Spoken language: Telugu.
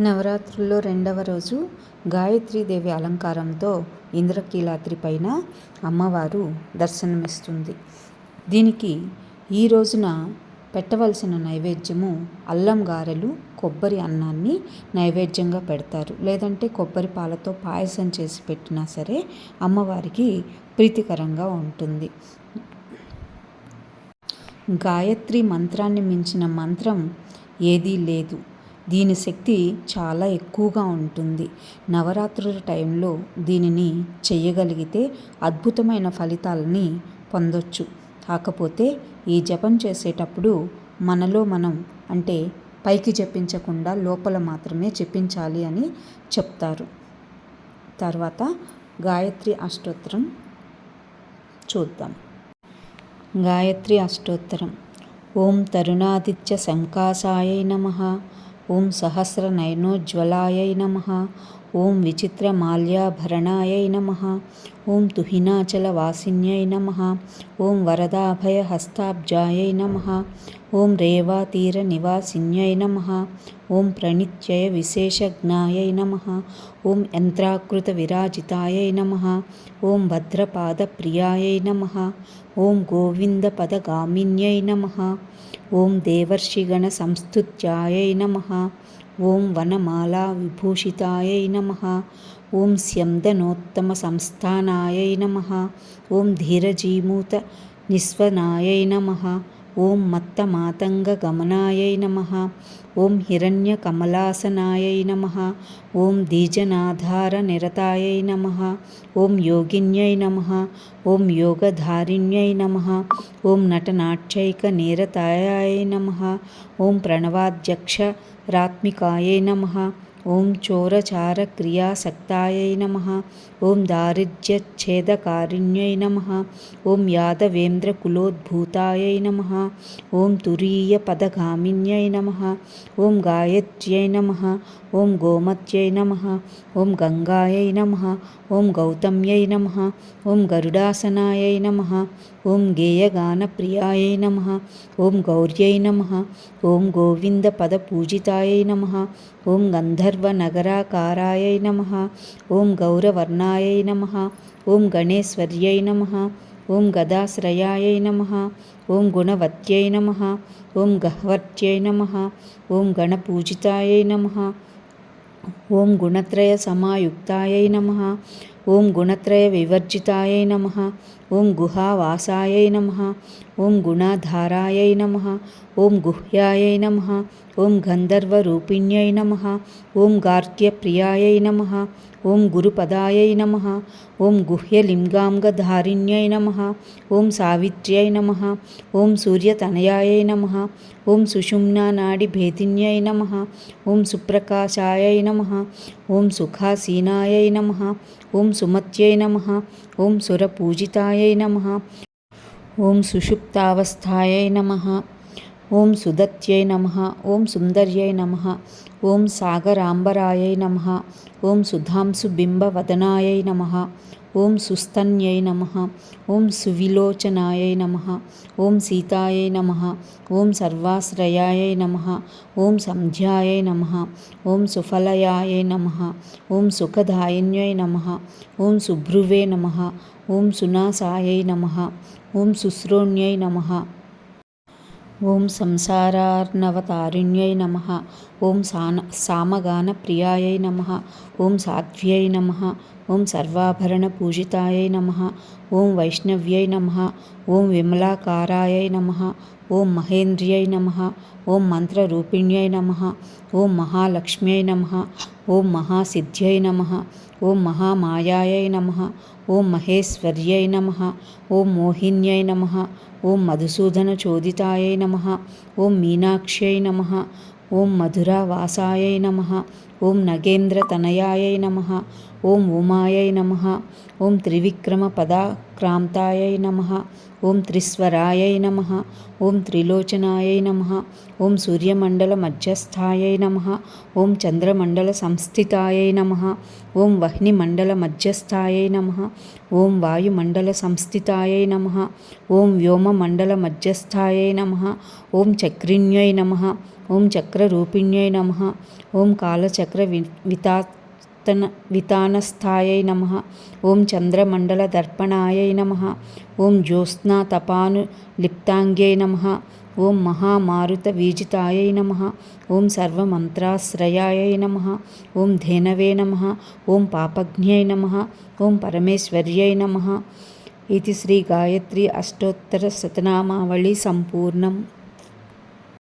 నవరాత్రుల్లో రెండవ రోజు గాయత్రీదేవి అలంకారంతో ఇంద్రకీలాద్రి పైన అమ్మవారు దర్శనమిస్తుంది. దీనికి ఈ రోజున పెట్టవలసిన నైవేద్యము అల్లం గారెలు కొబ్బరి అన్నాన్ని నైవేద్యంగా పెడతారు. లేదంటే కొబ్బరి పాలతో పాయసం చేసి పెట్టినా సరే అమ్మవారికి ప్రీతికరంగా ఉంటుంది. గాయత్రి మంత్రాన్ని మించిన మంత్రం ఏదీ లేదు. దీని శక్తి చాలా ఎక్కువగా ఉంటుంది. నవరాత్రుల టైంలో దీనిని చేయగలిగితే అద్భుతమైన ఫలితాలని పొందొచ్చు. కాకపోతే ఈ జపం చేసేటప్పుడు మనలో మనం అంటే పైకి జపించకుండా లోపల మాత్రమే జపించాలి అని చెప్తారు. తర్వాత గాయత్రి అష్టోత్తరం చూద్దాం. గాయత్రి అష్టోత్తరం. ఓం తరుణాదిత్య సంకాసాయ నమ. ఓం సహస్రనయనోజ్వలాయై నమ ఓం విచిత్రమాల్యాభరణాయై నమ ఓం తుహినాచలవాసిన్యై నమ ఓం వరదాభయహస్తాబ్జాయై నమ ఓం రేవాతీర నివాసిన్యై నమ. ఓం ప్రణిత్యయ విశేషజ్ఞాయై నమ. ఓం యంత్రాకృత యంత్రాకృతవిరాజితాయై నమ. ఓం భద్రపాద భద్రపాదప్రియాయై నమ. ఓం గోవిందపదగామిన్యై నమ. ఓం దేవర్షిగణ దేవర్షిగణసంస్థుత్యాయై నమ. ఓం వనమాలా వనమాలావిభూషితాయై నమ. ఓం స్యందనోత్తమ స్యందనోత్తమసంస్థానాయై నమ. ఓం ధీరజీమూత నిస్వనాయై నమ. ఓం మత్తమాతంగగమనాయై నమ. ఓం హిరణ్య కమలాసనాయై నమ. ఓం దీజనాధార నిరతాయై నమ. ఓం యోగిన్యై నమ. ఓం యోగధారిణ్యై నమ. ఓం నటనాట్యైకనిరతాయై నమ. ఓం ప్రణవాధ్యక్ష ప్రణవాధ్యక్షరాత్మికాయై నమ. ఓం చోరచార క్రియాసక్తాయై నమ. ఓం దారిద్ర్యచ్ఛేదకారిణ్యై నమ. ఓం యాదవేంద్రకులోద్భూతాయై నమ. ఓం తురీయపదగామిన్యై నమ. ఓం గాయత్ర్యై నమ. ఓం గోమత్యై నమ. ఓం గంగాయై నమ. ఓం గౌతమ్యై నమ. ఓం గరుడాసనాయై నమ. ఓం గేయగానప్రియాయై నమ ఓం గౌర్యై నమ ఓం గోవిందపదపూజితాయై నమ ఓం గంధర్వనగరాకారాయై నమ ఓం గౌరవర్ణాయ నమ ఓం గణేశ్వర్యై నమ ఓం గదాశ్రయాయ నమ ఓం గుణవత్యై నమ ఓం గహ్వర్త్యై నమ ఓం గణపూజితాయ నమ ఓం గుణత్రయ సమాయుక్తాయై నమ. ఓం గుణత్రయ వివర్జితాయై నమ. ఓం గుహావాసాయై నమ. ఓం గుణాధారాయై నమ. ఓం గుహ్యాయై నమ. ఓం గంధర్వరూపిణ్యై నమ. ఓం గార్గ్యప్రియాయై నమ. ఓం గురుపదాయై నమ ఓం గుహ్యలింగాంగధారిణ్యై నమ ఓం సావిత్ర్యై నమ ఓం సూర్యతనయాయై నమ ఓం సుషుమ్నానాడిభేదిన్యై నమ ఓం సుప్రకాశాయై నమ ఓం సుఖాసీనాయై నమ ఓం సుమత్యై నమ ఓం సురపూజితాయై నమ ఓం సుషుప్తావస్థాయై నమ ఓం సుదత్యై నమ ఓం సుందర్యై నమ ఓం సాగరాంబరాయై నమ ఓం సుధాంసుబింబవదనాయై నమ ఓం సుస్తన్యై నమ ఓం సువిలోచనాయై నమ ఓం సీతాయై నమ ఓం సర్వాశ్రయాయై నమ ఓం సంధ్యాయై నమ ఓం సుఫలయాయై నమ ఓం సుఖదాయిన్యై నమ ఓం సుభ్రువే నమ ఓం సునాసాయై నమ ఓం శుశ్రోణ్యై నమ ఓం సంసారార్ణవతారిణ్యై నమ ఓం సాన సామగానప్రియాయై నమ ఓం సాధ్వ్యై నమ ఓం సర్వాభరణపూజితాయై నమ ఓం వైష్ణవ్యై నమ ఓం విమలాకారాయై నమ ఓం మహేంద్రియై నమ ఓం మంత్రరూపిణ్యై నమ ఓం మహాలక్ష్మ్యై నమ ఓం మహాసిద్ధ్యై నమ ఓం మహామాయాయై నమ ఓం మహేశ్వర్యై నమ ఓం మోహిన్యై నమ ఓం మధుసూదన మధుసూదనచోదితాయై నమ ఓం మీనాక్ష్యై నమ ఓం మధురావాసాయై నమ ఓం నగేంద్ర తనయాయ నమ ఓం ఉమాయై నమ ఓం త్రివిక్రమ పదాక్రాంతాయై నమ ఓం త్రిస్వరాయై నమ ఓం త్రిలోచనాయై నమ ఓం సూర్యమండల మధ్యస్థాయై నమ ఓం చంద్రమండల సంస్థితాయై నమ ఓం వహ్నిమండల మధ్యస్థాయై నమ ఓం వాయుమండల సంస్థితాయై నమ ఓం వ్యోమమండల మధ్యస్థాయై నమ ఓం చక్రిణ్యై నమ ఓం చక్రరూపిణ్యై నమ ఓం కాలచక్ర చక్ర వి వితా వితన వితానస్థాయై నమ. ఓం చంద్రమండల దర్పణాయై నమ. ఓం జ్యోత్స్నా తపాను లిప్తాంగ్యై నమ. ఓం మహామారుత వీజితాయై నమ. ఓం సర్వమంత్రాశ్రయాయై నమ. ఓం ధేనవే నమ. ఓం పాపజ్ఞై నమ. ఓం పరమేశ్వర్యై నమ. ఇది శ్రీ గాయత్రి అష్టోత్తర శతనామావళి సంపూర్ణం.